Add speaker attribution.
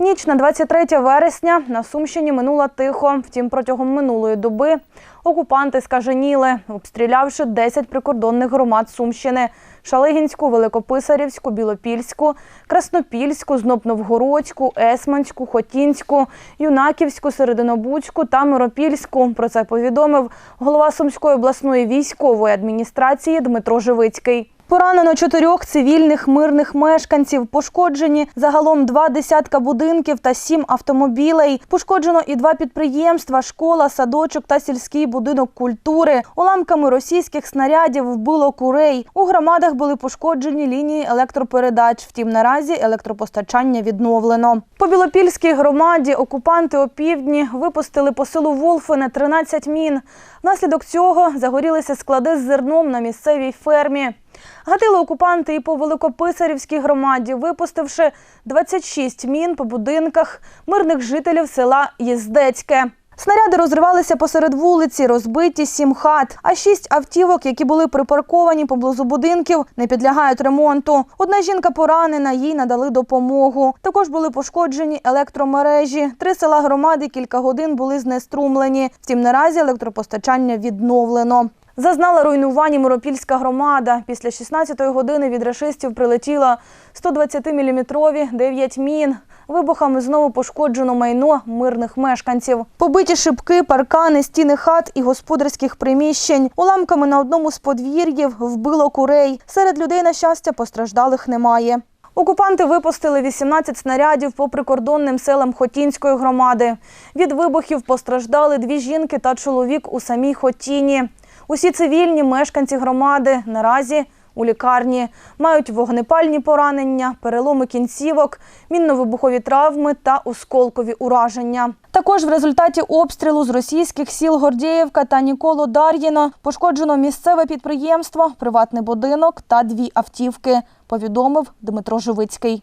Speaker 1: Ніч на 23 вересня на Сумщині минула тихо. Втім, протягом минулої доби окупанти скаженіли, обстрілявши 10 прикордонних громад Сумщини – Шалигінську, Великописарівську, Білопільську, Краснопільську, Знопновгородську, Есманську, Хотінську, Юнаківську, Серединобудську та Миропільську. Про це повідомив голова Сумської обласної військової адміністрації Дмитро Живицький. Поранено чотирьох цивільних мирних мешканців. Пошкоджені загалом два десятка будинків та сім автомобілей. Пошкоджено і два підприємства: школа, садочок та сільський будинок культури. Уламками російських снарядів вбило курей. У громадах були пошкоджені лінії електропередач. Втім, наразі електропостачання відновлено. По Білопільській громаді окупанти опівдні випустили по селу Волфине 13 мін. Внаслідок цього загорілися склади з зерном на місцевій фермі. Гатили окупанти і по Великописарівській громаді, випустивши 26 мін по будинках мирних жителів села Єздецьке. Снаряди розривалися посеред вулиці, розбиті сім хат, а шість автівок, які були припарковані поблизу будинків, не підлягають ремонту. Одна жінка поранена, їй надали допомогу. Також були пошкоджені електромережі. Три села громади кілька годин були знеструмлені. Втім, наразі електропостачання відновлено. Зазнала руйнувань Миропільська громада. Після 16-ї години від рашистів прилетіло 120-мм 9 мін. Вибухами знову пошкоджено майно мирних мешканців. Побиті шибки, паркани, стіни хат і господарських приміщень. Уламками на одному з подвір'їв вбило курей. Серед людей, на щастя, постраждалих немає. Окупанти випустили 18 снарядів по прикордонним селам Хотінської громади. Від вибухів постраждали дві жінки та чоловік у самій Хотіні. Усі цивільні мешканці громади наразі у лікарні мають вогнепальні поранення, переломи кінцівок, мінно-вибухові травми та осколкові ураження. Також в результаті обстрілу з російських сіл Гордіївка та Ніколо Дар'їно пошкоджено місцеве підприємство, приватний будинок та дві автівки, повідомив Дмитро Живицький.